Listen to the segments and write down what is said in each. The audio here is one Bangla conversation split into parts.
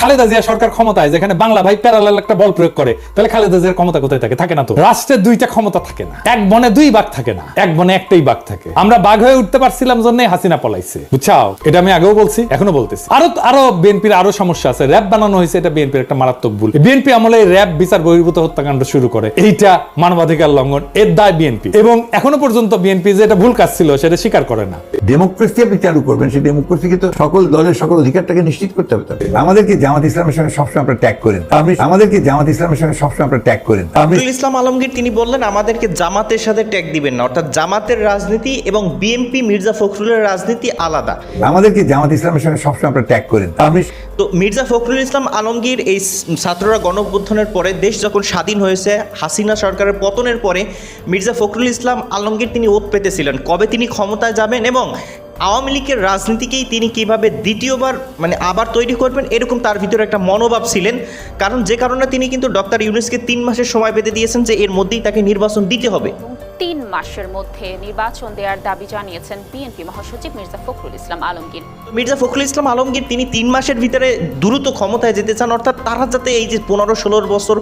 খালেদা জিয়া সরকার ক্ষমতায়, যেখানে বাংলা ভাই প্যারালাল একটা বল প্রয়োগ করে, তাহলে খালেদা জিয়ার ক্ষমতা কোথায় থাকে? থাকে না তো? রাষ্ট্রের দুইটা ক্ষমতা থাকে না। এক বনে দুই বাঘ থাকে না, এক বনে একটাই বাঘ থাকে। আমরা বাঘ হয়ে উঠতে পারছিলাম জন্যই হাসিনা পলাইছে। বুঝছাও? এটা আমি আগেও বলছি, এখনও বলতেছি। আরও আরও বিএনপির আরও সমস্যা আছে। র্যাব বানানো হয়েছে, এটা বিএনপির একটা মারাত্মক ভুল। বিএনপি আমলে র্যাব, বিচার, বহির্ভূত হত্যাকাণ্ড শুরু করে। এইটা মানবাধিকার লঙ্ঘন, এর দায় বিএনপি। এবং এখনও পর্যন্ত বিএনপি যে এটা ভুল কাজ ছিল, সেটা স্বীকার করে না। ডেমোক্রেসি আপনি চালু করবেন, সেই ডেমোক্রেসিকে তো সকল দলের সকল অধিকারটাকে নিশ্চিত করতে হবে আমাদেরকে জামাত ইসলামের সঙ্গে সবসময় আপনারা ট্যাগ করেন। আপনি আমাদেরকে জামাত ইসলামের সঙ্গে সবসময় আপনারা ট্যাগ করেন। ফখরুল ইসলাম আলমগীর তিনি বললেন আমাদেরকে জামাতের সাথে ট্যাগ দিবেন না। অর্থাৎ জামাতের রাজনীতি এবং বিএনপি মির্জা ফখরুলের রাজনীতি আলাদা। আমাদেরকে জামাত ইসলামের সঙ্গে সবসময় আপনারা ট্যাগ করেন। আপনি তো মির্জা ফখরুল ইসলাম আলমগীর এই ছাত্ররা গণ অভ্যুত্থানের পরে দেশ যখন স্বাধীন হয়েছে হাসিনা সরকারের পতনের পরে মির্জা ফখরুল ইসলাম আলমগীর তিনি ওত পেতেছিলেন। কবে তিনি ক্ষমতায় যাবেন এবং আওয়ামী লীগের রাজনীতিকেই তিনি কীভাবে দ্বিতীয়বার মানে আবার তৈরি করবেন, এরকম তার ভিতরে একটা মনোভাব ছিলেন। কারণ যে কারণে তিনি কিন্তু ডক্টর ইউনুসকে তিন মাসের সময় পেতে দিয়েছেন যে এর মধ্যেই তাকে নির্বাচন দিতে হবে। তিন মাসের মধ্যে নির্বাচন দেওয়ার দাবি জানিয়েছেন বিএনপি মহাসচিব মির্জা ফখরুল ইসলাম আলমগীর। মির্জা ফখরুল ইসলাম আলমগীর, তিনি তিন মাসের ভিতরে দ্রুত ক্ষমতায় যেতে চান, অর্থাৎ তারা যাতে এই যে পনেরো ষোলো বছর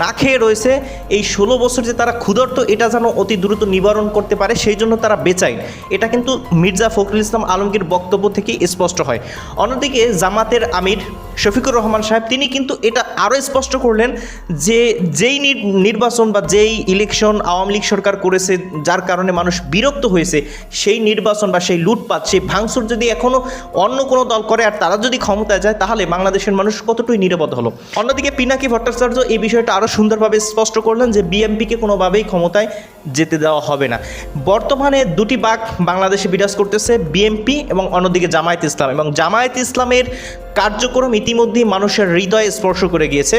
না খেয়ে রয়েছে, এই ষোলো বছর যে তারা ক্ষুধার্ত, এটা যেন অতি দ্রুত নিবারণ করতে পারে, সেই জন্য তারা বেচায় এটা কিন্তু মির্জা ফখরুল ইসলাম আলমগীর বক্তব্য থেকে স্পষ্ট হয়। অন্যদিকে জামাতের আমির শফিকুর রহমান সাহেব, তিনি কিন্তু এটা আরও স্পষ্ট করলেন যে যেই নির- নির্বাচন বা যেই ইলেকশন আওয়ামী লীগ সরকার করেছে, যার কারণে মানুষ বিরক্ত হয়েছে, সেই নির্বাচন বা সেই লুটপাট, সেই ভাঙচুর যদি এখনও অন্য কোনো দল করে আর তারা যদি ক্ষমতায় যায়, তাহলে বাংলাদেশের মানুষ কতটুকু নিরাপদ হলো? অন্যদিকে পিনাকি ভট্টাচার্য এই বিষয়টা আরও সুন্দরভাবে স্পষ্ট করলেন যে বিএমপিকে কোনোভাবেই ক্ষমতায় যেতে দেওয়া হবে না। বর্তমানে দুটি বাঘ বাংলাদেশে বিরাজ করতেছে বিএমপি এবং অন্যদিকে জামায়াত ইসলাম। এবং জামায়াত ইসলামের কার্যক্রম ইতিমধ্যেই মানুষের হৃদয়ে স্পর্শ করে গিয়েছে।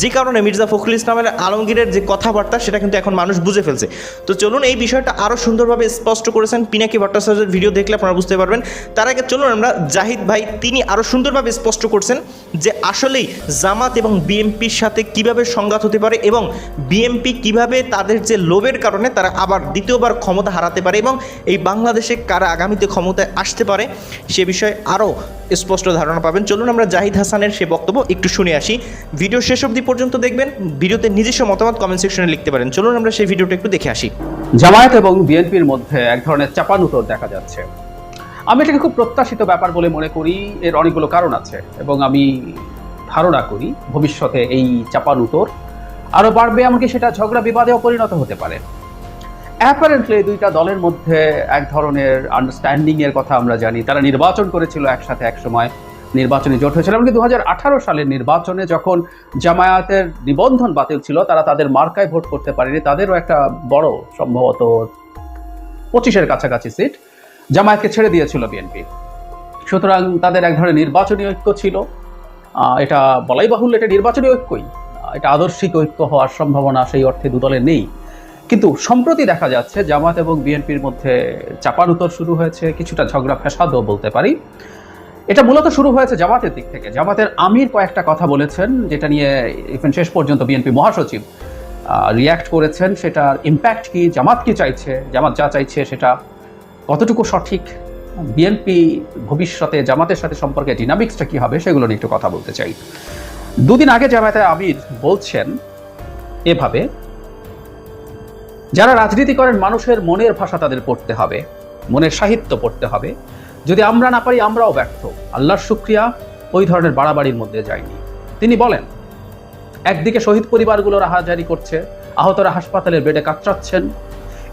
যে কারণে মির্জা ফখরুল ইসলামের আলমগীরের যে কথাবার্তা, সেটা কিন্তু এখন মানুষ বুঝে ফেলছে। তো চলুন এই বিষয়টা আরও সুন্দরভাবে স্পষ্ট করেছেন পিনাকি ভট্টাচার্যের ভিডিও দেখলে আপনারা বুঝতে পারবেন। তার আগে চলুন আমরা জাহিদ ভাই, তিনি আরও সুন্দরভাবে স্পষ্ট করছেন যে আসলেই জামাত এবং বিএমপির সাথে কীভাবে সংঘাত হতে পারে এবং বিএমপি কীভাবে তাদের যে লোভের কারণে তারা আবার দ্বিতীয়বার ক্ষমতা হারাতে পারে এবং এই বাংলাদেশে কারা আগামীতে ক্ষমতায় আসতে পারে, সে বিষয়ে আরও স্পষ্ট ধারণা পাবেন। চলুন আমরা জাহিদ হাসানের সে বক্তব্য একটু শুনে আসি। ভিডিও শেষ অবধি পর্যন্ত দেখবেন, ভিডিওতে নিজস্ব মতামত কমেন্ট সেকশনে লিখতে পারেন। চলুন আমরা সেই ভিডিওটা একটু দেখে আসি। জামায়াত এবং বিএনপির মধ্যে এক ধরনের চাপানুতর দেখা যাচ্ছে। আমি এটাকে খুব প্রত্যাশিত ব্যাপার বলে মনে করি, এর অনেকগুলো কারণ আছে এবং আমি ধারণা করি ভবিষ্যতে এই চাপানুতর আরও বাড়বে, এমনকি সেটা ঝগড়া বিবাদেও পরিণত হতে পারে। অ্যাপারেন্টলি দুইটা দলের মধ্যে এক ধরনের আন্ডারস্ট্যান্ডিংয়ের কথা আমরা জানি। তারা নির্বাচন করেছিল একসাথে এক সময়। নির্বাচনে জোট হয়েছিল, এমনকি দু সালের নির্বাচনে যখন জামায়াতের নিবন্ধন বাতিল ছিল, তারা তাদের মার্কায় ভোট করতে পারেনি। তাদেরও একটা বড় সম্ভবত পঁচিশের কাছাকাছি সিট জামায়াতকে ছেড়ে দিয়েছিল বিএনপি। সুতরাং তাদের এক ধরনের নির্বাচনী ঐক্য ছিল। এটা বলাই বাহুল্য, এটা নির্বাচনী ঐক্যই। এটা আদর্শিক ঐক্য হওয়ার সম্ভাবনা সেই অর্থে দু দলের নেই। কিন্তু সম্প্রতি দেখা যাচ্ছে, জামাত এবং বিএনপির মধ্যে চাপানুতর শুরু হয়েছে, কিছুটা ঝগড়া, ফ্যাসাদও বলতে পারি। এটা মূলত শুরু হয়েছে জামাতের দিক থেকে। জামাতের আমির কয়েকটা কথা বলেছেন, যেটা নিয়ে ইভেন শেষ পর্যন্ত বিএনপি মহাসচিব রিয়্যাক্ট করেছেন। সেটার ইম্প্যাক্ট কি, জামাত কি চাইছে, জামাত যা চাইছে সেটা কতটুকু সঠিক, বিএনপি ভবিষ্যতে জামাতের সাথে সম্পর্কে ডিনামিক্সটা কি হবে সেগুলো নিয়ে একটু কথা বলতে চাই। দুদিন আগে জামায়াতের আমির বলছেন এভাবে, যারা রাজনীতি করেন মানুষের মনের ভাষা তাদের পড়তে হবে, মনের সাহিত্য পড়তে হবে যদি আমরা না পারি, আমরাও ব্যর্থ। আল্লাহর শুক্রিয়া ওই ধরনের বাড়াবাড়ির মধ্যে যায়নি। তিনি বলেন, একদিকে শহীদ পরিবারগুলো রাহাজারি করছে, আহতরা হাসপাতালের বেডে কাতরাচ্ছেন।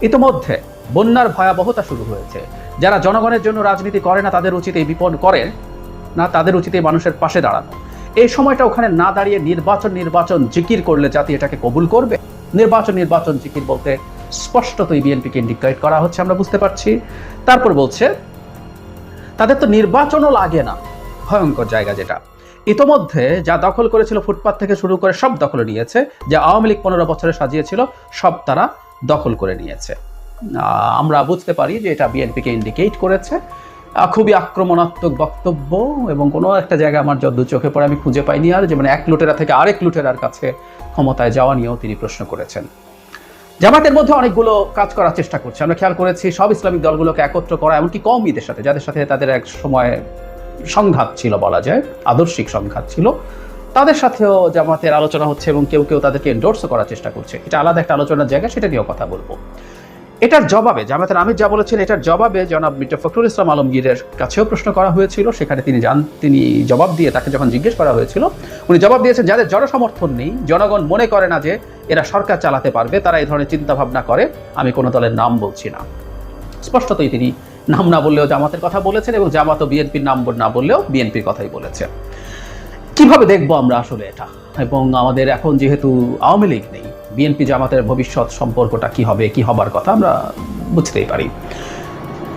ইতোমধ্যে বন্যার ভয়াবহতা শুরু হয়েছে। যারা জনগণের জন্য রাজনীতি করে না, তাদের উচিত এই বিপদ করে, না তাদের উচিত এই মানুষের পাশে দাঁড়ানো। এই সময়টা ওখানে না দাঁড়িয়ে নির্বাচন নির্বাচন জিকির করলে জাতি এটাকে কবুল করবে? নির্বাচন নির্বাচন জিকির বলতে স্পষ্টতই বিএনপিকে ইন্ডিকেট করা হচ্ছে, আমরা বুঝতে পারছি। তারপর বলছে তাদের তো নির্বাচনও লাগে না। ভয়ঙ্কর জায়গা যেটা। ইতোমধ্যে যা দখল করেছিল ফুটপাত থেকে শুরু করে সব দখল নিয়েছে, যা আওয়ামী লীগ পনেরো বছরে সাজিয়েছিল, সব তারা দখল করে নিয়েছে। আমরা বুঝতে পারি যে এটা বিএনপিকে ইন্ডিকেট করেছে। খুবই আক্রমণাত্মক বক্তব্য এবং কোনো একটা জায়গায় আমার যদ্দূর চোখে পড়ে, আমি খুঁজে পাইনি আর, যে মানে এক লুটেরা থেকে আরেক লুটেরার কাছে ক্ষমতায় যাওয়া নিয়েও তিনি প্রশ্ন করেছেন। জামাতের মধ্যে অনেকগুলো কাজ করার চেষ্টা করছে। আমরা খেয়াল করেছি, সব ইসলামিক দলগুলোকে একত্র করা, এমনকি কওমিদের সাথে, যাদের সাথে তাদের এক সময় সংঘাত ছিল বলা যায়, আদর্শিক সংঘাত ছিল, তাদের সাথেও জামাতের আলোচনা হচ্ছে এবং কেউ কেউ তাদেরকে এন্ডোর্সও করার চেষ্টা করছে। এটা আলাদা একটা আলোচনার জায়গা, সেটা নিয়েও কথা বলব। এটার জবাবে জামাতের আমির যা বলেছেন, এটার জবাবে জনাব মির্জা ফখরুল ইসলাম আলমগীরের কাছেও প্রশ্ন করা হয়েছিল। সেখানে তিনি জান, তিনি জবাব দিয়ে তাকে যখন জিজ্ঞেস করা হয়েছিল, উনি জবাব দিয়েছেন, যাদের জনসমর্থন নেই, জনগণ মনে করে না যে এরা সরকার চালাতে পারবে, তারা এই ধরনের চিন্তা ভাবনা করে, আমি কোনো দলের নাম বলছি না। স্পষ্টতই তিনি নাম না বললেও জামাতের কথা বলেছেন এবং জামাত ও বিএনপির নাম না বললেও বিএনপির কথাই বলেছে। কীভাবে দেখব আমরা আসলে এটা? এবং আমাদের এখন যেহেতু আওয়ামী লীগ নেই বিএনপি জামাতের ভবিষ্যৎ সম্পর্কটা কি হবে, কি হবার কথা আমরা বুঝতেই পারি।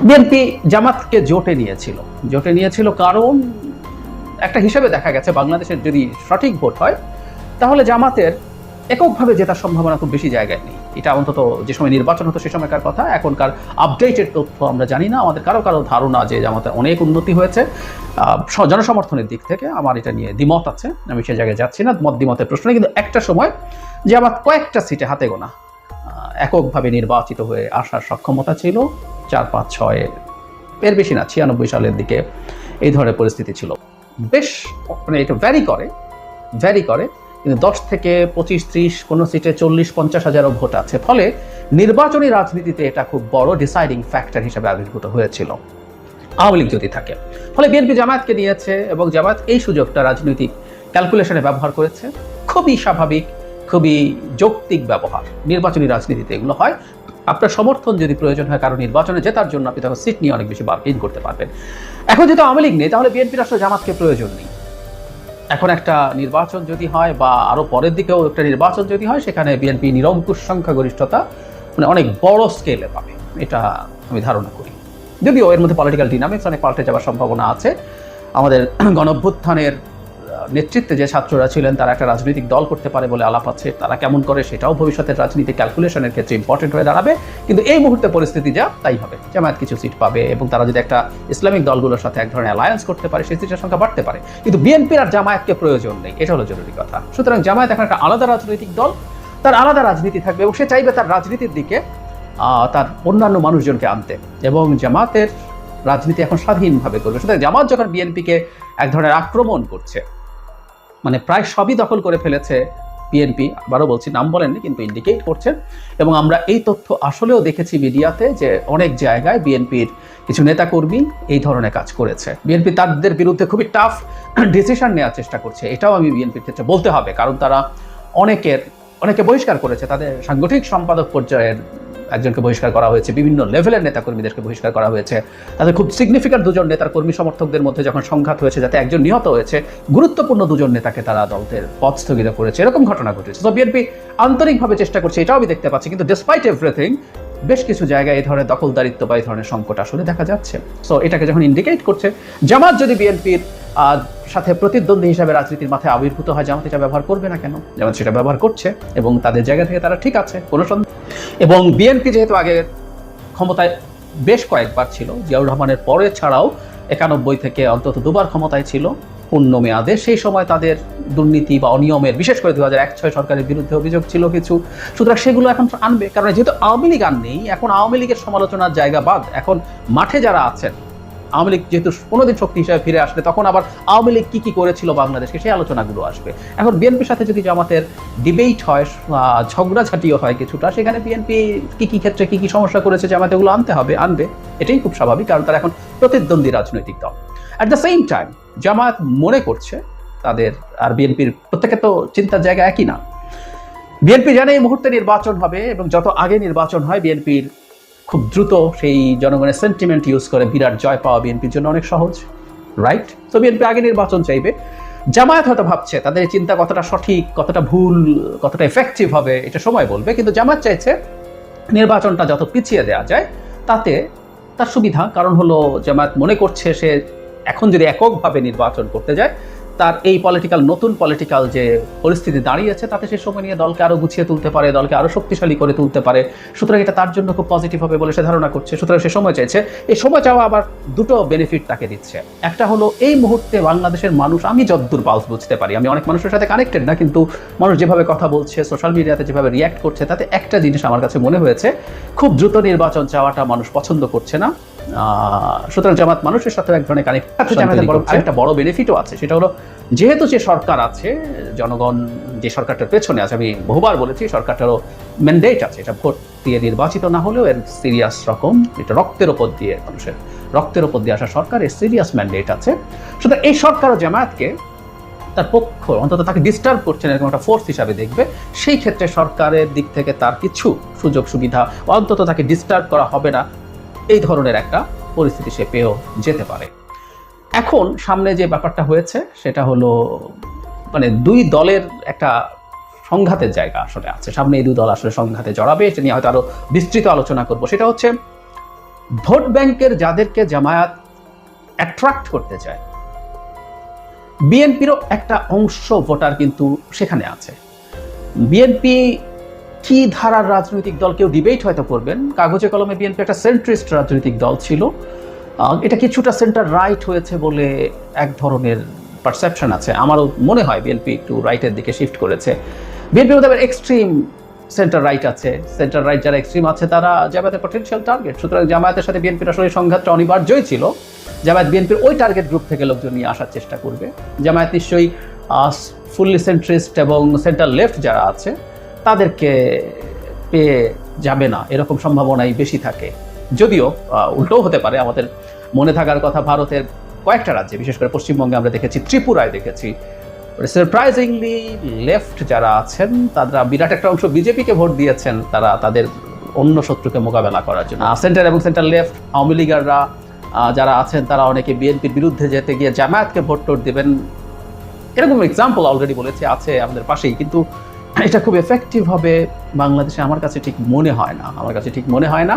বিএনপি জামাতকে জোটে নিয়েছিল। জোটে নিয়েছিল কারণ একটা হিসেবে দেখা গেছে, বাংলাদেশের যদি সঠিক ভোট হয়, তাহলে জামাতের এককভাবে জেতার সম্ভাবনা খুব বেশি জায়গায় নেই। এটা অন্তত যে সময় নির্বাচন হতো সে সময়কার কথা, এখনকার আপডেটেড তথ্য আমরা জানি না। আমাদের কারও কারও ধারণা যে জামাতের অনেক উন্নতি হয়েছে। জনসমর্থনের দিক থেকে আমার এটা নিয়ে দ্বিমত আছে। আমি সে জায়গায় যাচ্ছি না, মত দ্বিমতের প্রশ্ন কিন্তু একটা সময় যে আমার কয়েকটা সিটে হাতে গোনা এককভাবে নির্বাচিত হয়ে আসার সক্ষমতা ছিল, চার, পাঁচ, ছয়, এর বেশি না, ছিয়ানব্বই সালের দিকে এই ধরনের পরিস্থিতি ছিল। বেশ মানে এটা ভ্যারি করে ভ্যারি করে। কিন্তু দশ থেকে পঁচিশ, ত্রিশ কোনো সিটে চল্লিশ, পঞ্চাশ হাজারও ভোট আছে। ফলে নির্বাচনী রাজনীতিতে এটা খুব বড় ডিসাইডিং ফ্যাক্টর হিসেবে আবির্ভূত হয়েছিল। আওয়ামী লীগ যদি থাকে। ফলে বিএনপি জামায়াতকে নিয়েছে এবং জামায়াত এই সুযোগটা রাজনৈতিক ক্যালকুলেশনে ব্যবহার করেছে। খুবই স্বাভাবিক, খুবই যৌক্তিক ব্যবহার নির্বাচনী রাজনীতিতে এগুলো হয়। আপনার সমর্থন যদি প্রয়োজন হয় কারণ নির্বাচনে জেতার জন্য, আপনি তখন সিট নিয়ে অনেক বেশি বার্গেন করতে পারবেন। এখন যেহেতু আওয়ামী লীগ নেই, তাহলে বিএনপির আসলে জামাতকে প্রয়োজন নেই। এখন একটা নির্বাচন যদি হয় বা আরও পরের দিকেও একটা নির্বাচন যদি হয়, সেখানে বিএনপি নিরঙ্কুশ সংখ্যাগরিষ্ঠতা মানে অনেক বড় স্কেলে পাবে। এটা আমি ধারণা করি। যদিও এর মধ্যে পলিটিক্যাল ডিনামিক্স অনেক পাল্টে যাওয়ার সম্ভাবনা আছে। আমাদের গণভ্যুত্থানের নেতৃত্বে যে ছাত্ররা ছিলেন, তারা একটা রাজনৈতিক দল করতে পারে বলে আলাপ আছে। তারা কেমন করে সেটাও ভবিষ্যতের রাজনীতি ক্যালকুলেশনের ক্ষেত্রে ইম্পর্টেন্ট হয়ে দাঁড়াবে। কিন্তু এই মুহূর্তে পরিস্থিতি যা, তাই হবে। জামায়াত কিছু সিট পাবে এবং তারা যদি একটা ইসলামিক দলগুলোর সাথে এক ধরনের অ্যালায়েন্স করতে পারে, সেই সিটের সংখ্যা বাড়তে পারে। কিন্তু বিএনপির আর জামায়াতকে প্রয়োজন নেই। এটা হলো জরুরি কথা। সুতরাং জামায়াত এখন একটা আলাদা রাজনৈতিক দল। তার আলাদা রাজনীতি থাকবে এবং সে চাইবে তার রাজনীতির দিকে তার অন্যান্য মানুষজনকে আনতে। এবং জামাতের রাজনীতি এখন স্বাধীনভাবে করবে। সুতরাং জামাত যখন বিএনপিকে এক ধরনের আক্রমণ করছে মানে প্রায় সবই দখল করে ফেলেছে বিএনপি আবারও বলছি, নাম বলেননি, কিন্তু ইন্ডিকেট করছেন এবং আমরা এই তথ্য আসলেও দেখেছি মিডিয়াতে যে অনেক জায়গায় বিএনপির কিছু নেতাকর্মী এই ধরনের কাজ করেছে। বিএনপি তাদের বিরুদ্ধে খুবই টাফ ডিসিশন নেওয়ার চেষ্টা করছে। এটাও আমি বিএনপির ক্ষেত্রে বলতে হবে, কারণ তারা অনেকের অনেকে বহিষ্কার করেছে। তাদের সাংগঠনিক সম্পাদক পর্যায়ের একজনকে বহিষ্কার করা হয়েছে। বিভিন্ন লেভেলের নেতাকর্মীদেরকে বহিষ্কার করা হয়েছে। তাদের খুব সিগনিফিক্যান্ট দুজন নেতার কর্মী সমর্থকদের মধ্যে যখন সংঘাত হয়েছে, যাতে একজন নিহত হয়েছে, গুরুত্বপূর্ণ দুজন নেতাকে তারা দলদের পদ স্থগিত করেছে। এরকম ঘটনা ঘটেছে। তো বিএনপি আন্তরিকভাবে চেষ্টা করছে, এটাও আমি দেখতে পাচ্ছি। কিন্তু ডিসপাইট এভরিথিং বেশ কিছু জায়গায় এই ধরনের দখলদারিত্ব বা এই ধরনের সংকট আসলে দেখা যাচ্ছে। সো এটাকে যখন ইন্ডিকেট করছে, জামাত যদি বিএনপির সাথে প্রতিদ্বন্দ্বী হিসাবে রাজনীতির মাথায় আবির্ভূত হয় জামাত এটা ব্যবহার করবে না কেন জামাত সেটা ব্যবহার করছে এবং তাদের জায়গা থেকে তারা ঠিক আছে, কোনো সন্দেহ এবং বিএনপি যেহেতু আগে ক্ষমতায় বেশ কয়েকবার ছিল, জিয়াউর রহমানের পরে ছাড়াও একানব্বই থেকে অন্তত দুবার ক্ষমতায় ছিল পূর্ণ মেয়াদে সেই সময় তাদের দুর্নীতি বা অনিয়মের, বিশেষ করে দু হাজার এক ছয় সরকারের বিরুদ্ধে অভিযোগ ছিল কিছু। সুতরাং সেগুলো এখন আনবে, কারণ যেহেতু আওয়ামী লীগ আর নেই, এখন আওয়ামী লীগের সমালোচনার জায়গা বাদ, এখন মাঠে যারা আছেন আওয়ামী লীগ যেহেতু কোনোদিন শক্তি হিসেবে ফিরে আসলে তখন আবার আওয়ামী লীগ কি কি করেছিল বাংলাদেশকে সেই আলোচনাগুলো আসবে। এখন বিএনপির সাথে যদি জামাতের ডিবেট হয় ঝগড়াঝাটিও হয় কিছুটা, সেখানে বিএনপি কি কি ক্ষেত্রে কি কি সমস্যা করেছে জামাতে এগুলো আনতে হবে, আনবে। এটাই খুব স্বাভাবিক, কারণ তারা এখন প্রতিদ্বন্দ্বী রাজনৈতিক দল। At the same time Jamaat মনে করছে তাদের আর বিএনপির প্রত্যেকে তো চিন্তার জায়গা একই না। বিএনপি জানে এই মুহূর্তে নির্বাচন হবে এবং যত আগে নির্বাচন হয়, বিএনপির খুব দ্রুত সেই জনগণের সেন্টিমেন্ট ইউজ করে বিরাট জয় পাওয়া বিএনপির জন্য অনেক সহজ রাইট তো বিএনপি আগে নির্বাচন চাইবে। জামায়াত হয়তো ভাবছে, তাদের চিন্তা কতটা সঠিক, কতটা ভুল, কতটা এফেক্টিভ হবে, এটা সময় বলবে। কিন্তু জামায়াত চাইছে নির্বাচনটা যত পিছিয়ে দেওয়া যায়, তাতে তার সুবিধা। কারণ হলো, জামায়াত মনে করছে সে এখন যদি এককভাবে নির্বাচন করতে যায় তার এই পলিটিক্যাল নতুন পলিটিক্যাল যে পরিস্থিতি দাঁড়িয়েছে, তাতে সে সময় নিয়ে দলকে আরও গুছিয়ে তুলতে পারে, দলকে আরও শক্তিশালী করে তুলতে পারে। সুতরাং এটা তার জন্য খুব পজিটিভ হবে বলে সে ধারণা করছে। সুতরাং সে সময় চাইছে। এই সময় চাওয়া আবার দুটো বেনিফিট তাকে দিচ্ছে। একটা হলো, এই মুহূর্তে বাংলাদেশের মানুষ, আমি যদ্দূর পালস বুঝতে পারি, আমি অনেক মানুষের সাথে কানেক্টেড না, কিন্তু মানুষ যেভাবে কথা বলছে সোশ্যাল মিডিয়াতে যেভাবে রিয়াক্ট করছে, তাতে একটা জিনিস আমার কাছে মনে হয়েছে, খুব দ্রুত নির্বাচন চাওয়াটা মানুষ পছন্দ করছে না। সুতরাং জামাত মানুষের সাথে এক ধরনের জামাতের বড় বড় বেনিফিটও আছে সেটা হলো যেহেতু যে সরকার আছে জনগণ যে সরকারটার পেছনে আছে আমি বহুবার বলেছি সরকারটারও ম্যান্ডেট আছে এটা ভোট দিয়ে নির্বাচিত না হলেও এর সিরিয়াস রকম এটা রক্তের ওপর দিয়ে মানুষের রক্তের ওপর দিয়ে আসা সরকার এর সিরিয়াস ম্যান্ডেট আছে। সুতরাং এই সরকার ও জামায়াতকে তার পক্ষ অন্তত তাকে ডিস্টার্ব করছেন এরকম একটা ফোর্স হিসাবে দেখবে সেই ক্ষেত্রে সরকারের দিক থেকে তার কিছু সুযোগ সুবিধা অন্তত তাকে ডিস্টার্ব করা হবে না। এই ধরনের একটা পরিস্থিতি সে পেয়েও যেতে পারে। এখন সামনে যে ব্যাপারটা হয়েছে, সেটা হলো মানে দুই দলের একটা সংঘাতের জায়গা আসলে আছে। সামনে এই দুই দল আসলে সংঘাতে জড়াবে, এটা নিয়ে হয়তো আরও বিস্তৃত আলোচনা করব। সেটা হচ্ছে, ভোট ব্যাংকের যাদেরকে জামায়াত অ্যাট্রাক্ট করতে চায়, বিএনপিরও একটা অংশ ভোটার কিন্তু সেখানে আছে। বিএনপি কি ধারার রাজনৈতিক দল কেউ ডিবেট হয়তো করবেন? কাগজে কলমে বিএনপি একটা সেন্ট্রিস্ট রাজনৈতিক দল ছিল। এটা কিছুটা সেন্টার রাইট হয়েছে বলে এক ধরনের পারসেপশন আছে। আমারও মনে হয় বিএনপি একটু রাইটের দিকে শিফট করেছে। বিএনপির মধ্যে এক্সট্রিম সেন্টার রাইট আছে। সেন্টার রাইট যারা এক্সট্রিম আছে, তারা জামায়াতের পটেনশিয়াল টার্গেট সুতরাং জামায়াতের সাথে বিএনপির আসলে সংঘাতটা অনিবার্যই ছিল। জামায়াত বিএনপির ওই টার্গেট গ্রুপ থেকে লোকজন নিয়ে আসার চেষ্টা করবে। জামায়াত নিশ্চয়ই ফুললি সেন্ট্রিস্ট এবং সেন্টার লেফট যারা আছে তাদেরকে পেয়ে যাবে না। এরকম সম্ভাবনাই বেশি থাকে। যদিও উল্টোও হতে পারে। আমাদের মনে থাকার কথা ভারতের কয়েকটা রাজ্যে, বিশেষ করে পশ্চিমবঙ্গে আমরা দেখেছি, ত্রিপুরায় দেখেছি। সারপ্রাইজিংলি লেফট যারা আছেন, তারা বিরাট একটা অংশ বিজেপিকে ভোট দিয়েছেন। তারা তাদের অন্য শত্রুকে মোকাবেলা করার জন্য। সেন্টার এবং সেন্টার লেফট আওয়ামী লীগাররা যারা আছেন, তারা অনেকে বিএনপির বিরুদ্ধে যেতে গিয়ে জামায়াতকে ভোট টোট দেবেন। এরকম এক্সাম্পল অলরেডি বলেছে, আছে আমাদের পাশেই। কিন্তু এটা খুব এফেক্টিভ হবে বাংলাদেশে, আমার কাছে ঠিক মনে হয় না। আমার কাছে ঠিক মনে হয় না।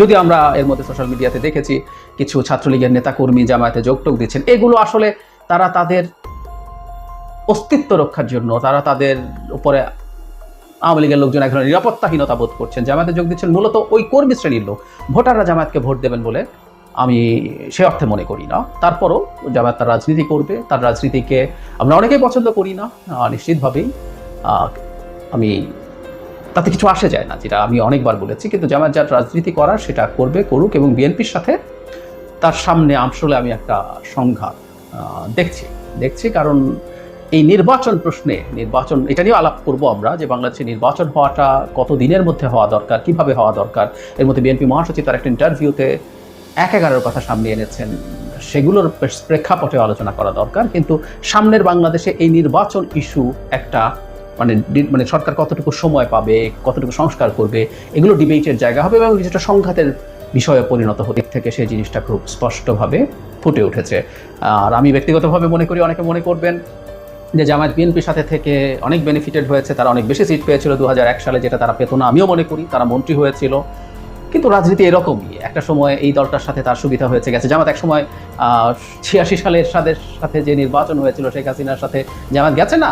যদি আমরা এর মধ্যে সোশ্যাল মিডিয়াতে দেখেছি, কিছু ছাত্রলীগের নেতাকর্মী জামায়াতে যোগটোক দিচ্ছেন। এগুলো আসলে তারা তাদের অস্তিত্ব রক্ষার জন্য, তারা তাদের উপরে আওয়ামী লীগের লোকজন ধরনের নিরাপত্তাহীনতা বোধ করছেন। জামায়াতে যোগ দিচ্ছেন মূলত ওই কর্মী শ্রেণির লোক। ভোটাররা জামায়াতকে ভোট দেবেন বলে আমি সে অর্থে মনে করি না। তারপরও জামায়াত তার রাজনীতি করবে, তার রাজনীতিকে আমরা অনেকেই পছন্দ করি না নিশ্চিতভাবেই। আমি, তাতে কিছু আসে যায় না, যেটা আমি অনেকবার বলেছি, কিন্তু জামায়াত যার রাজনীতি করার সেটা করবে, করুক এবং বিএনপির সাথে তার সামনে আসলে আমি একটা সংঘাত দেখছি দেখছি কারণ এই নির্বাচন প্রশ্নে, নির্বাচন, এটা নিয়েও আলাপ করব আমরা যে বাংলাদেশে নির্বাচন হওয়াটা কত দিনের মধ্যে হওয়া দরকার, কীভাবে হওয়া দরকার, এর মধ্যে বিএনপি মহাসচিব তার একটা ইন্টারভিউতে এক এগারোর কথা সামনে এনেছেন, সেগুলোর প্রেক্ষাপটে আলোচনা করা দরকার, কিন্তু সামনের বাংলাদেশে এই নির্বাচন ইস্যু একটা মানে মানে সরকার কতটুকু সময় পাবে, কতটুকু সংস্কার করবে, এগুলো ডিবেটের জায়গা হবে এবং কিছুটা সংঘাতের বিষয়ে পরিণত হতে থেকে সেই জিনিসটা খুব স্পষ্টভাবে ফুটে উঠেছে। আর আমি ব্যক্তিগতভাবে মনে করি, অনেকে মনে করবেন যে জামায়াত বিএনপির সাথে থেকে অনেক বেনিফিটেড হয়েছে, তারা অনেক বেশি সিট পেয়েছিল দু হাজার এক সালে, যেটা তারা পেত না। আমিও মনে করি তারা মন্ত্রী হয়েছিল। কিন্তু রাজনীতি এরকমই। একটা সময় এই দলটার সাথে তার সুবিধা হয়েছে, গেছে। জামাত এক সময় ছিয়াশি সালের সাথে সাথে যে নির্বাচন হয়েছিল, শেখ হাসিনার সাথে জামাত গেছে না?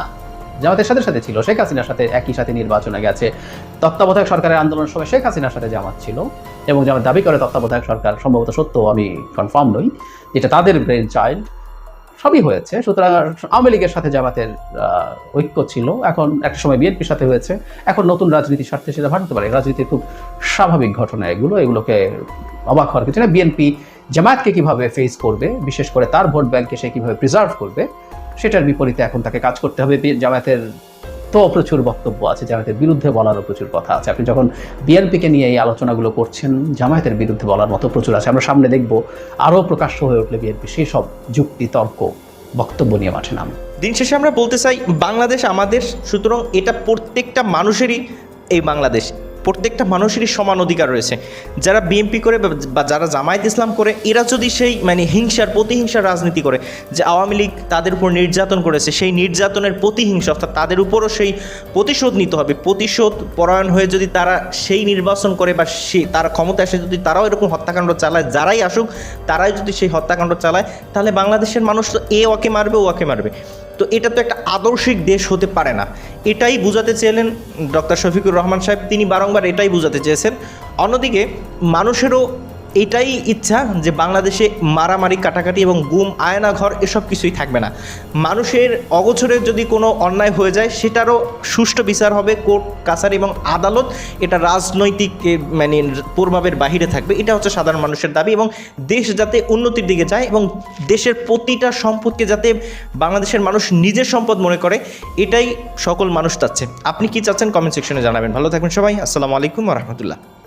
জামাতের সাথে সাথে ছিল, শেখ হাসিনার সাথে একই সাথে নির্বাচনে গেছে। তত্ত্বাবধায়ক সরকারের আন্দোলনের সময় শেখ হাসিনার সাথে জামাত ছিল এবং জামাত দাবি করে তত্ত্বাবধায়ক সরকার, সম্ভবত সত্য, আমি কনফার্ম নই, যেটা তাদের ব্রেন চাইল্ড সবই হয়েছে। সুতরাং আওয়ামী লীগের সাথে জামাতের ঐক্য ছিল। এখন একটা সময় বিএনপির সাথে হয়েছে। এখন নতুন রাজনীতির স্বার্থে সেটা ভাবতে পারে। রাজনীতির খুব স্বাভাবিক ঘটনা এগুলো। এগুলোকে অবাক হওয়ার কিছু না বিএনপি জামায়াতকে কীভাবে ফেস করবে, বিশেষ করে তার ভোট ব্যাংকে সে কীভাবে প্রিজার্ভ করবে সেটার বিপরীতে এখন তাকে কাজ করতে হবে। জামায়াতের তো প্রচুর বক্তব্য আছে, জামায়াতের বিরুদ্ধে বলারও প্রচুর কথা আছে। আপনি যখন বিএনপিকে নিয়ে এই আলোচনাগুলো করছেন, জামায়াতের বিরুদ্ধে বলার মতো প্রচুর আছে। আমরা সামনে দেখব আরও প্রকাশ্য হয়ে উঠলে বিএনপি সেই সব যুক্তি, তর্ক, বক্তব্য নিয়ে মাঠে নাম। দিন শেষে আমরা বলতে চাই, বাংলাদেশ আমাদের, সুতরাং এটা প্রত্যেকটা মানুষেরই এই বাংলাদেশ। প্রত্যেকটা মানুষেরই সমান অধিকার রয়েছে। যারা বিএনপি করে বা- যারা জামায়াত ইসলাম করে, এরা যদি সেই মানে হিংসার প্রতিহিংসার রাজনীতি করে যে আওয়ামী লীগ তাদের উপর নির্যাতন করেছে, সেই নির্যাতনের প্রতিহিংসা অর্থাৎ তাদের উপরও সেই প্রতিশোধ নিতে হবে। প্রতিশোধ পরায়ণ হয়ে যদি তারা সেই নির্বাচন করে বা সেই তারা ক্ষমতা এসে যদি তারাও এরকম হত্যাকাণ্ড চালায়, যারাই আসুক, তারাই যদি সেই হত্যাকাণ্ড চালায়, তাহলে বাংলাদেশের মানুষ তো এ ওকে মারবে, ও ওকে মারবে। তো এটা তো একটা আদর্শিক দেশ হতে পারে না। এটাই বুঝাতে চেয়েলেন ডক্টর শফিকুর রহমান সাহেব। তিনি বারংবার এটাই বুঝাতে চেয়েছেন। অন্যদিকে মানুষেরও এটাই ইচ্ছা যে বাংলাদেশে মারামারি, কাটাকাটি এবং গুম আয়না ঘর এসব কিছুই থাকবে না। মানুষের অগোচরে যদি কোনো অন্যায় হয়ে যায়, সেটারও সুষ্ঠু বিচার হবে, কোর্ট, কাছারি এবং আদালত এটা রাজনৈতিক মানে প্রভাবের বাহিরে থাকবে। এটা হচ্ছে সাধারণ মানুষের দাবি এবং দেশ যাতে উন্নতির দিকে যায় এবং দেশের প্রতিটা সম্পদকে যাতে বাংলাদেশের মানুষ নিজের সম্পদ মনে করে, এটাই সকল মানুষ চাচ্ছে। আপনি কি চাচ্ছেন? কমেন্ট সেকশনে জানাবেন। ভালো থাকবেন সবাই। আসসালামু আলাইকুম রহমতুল্লাহ।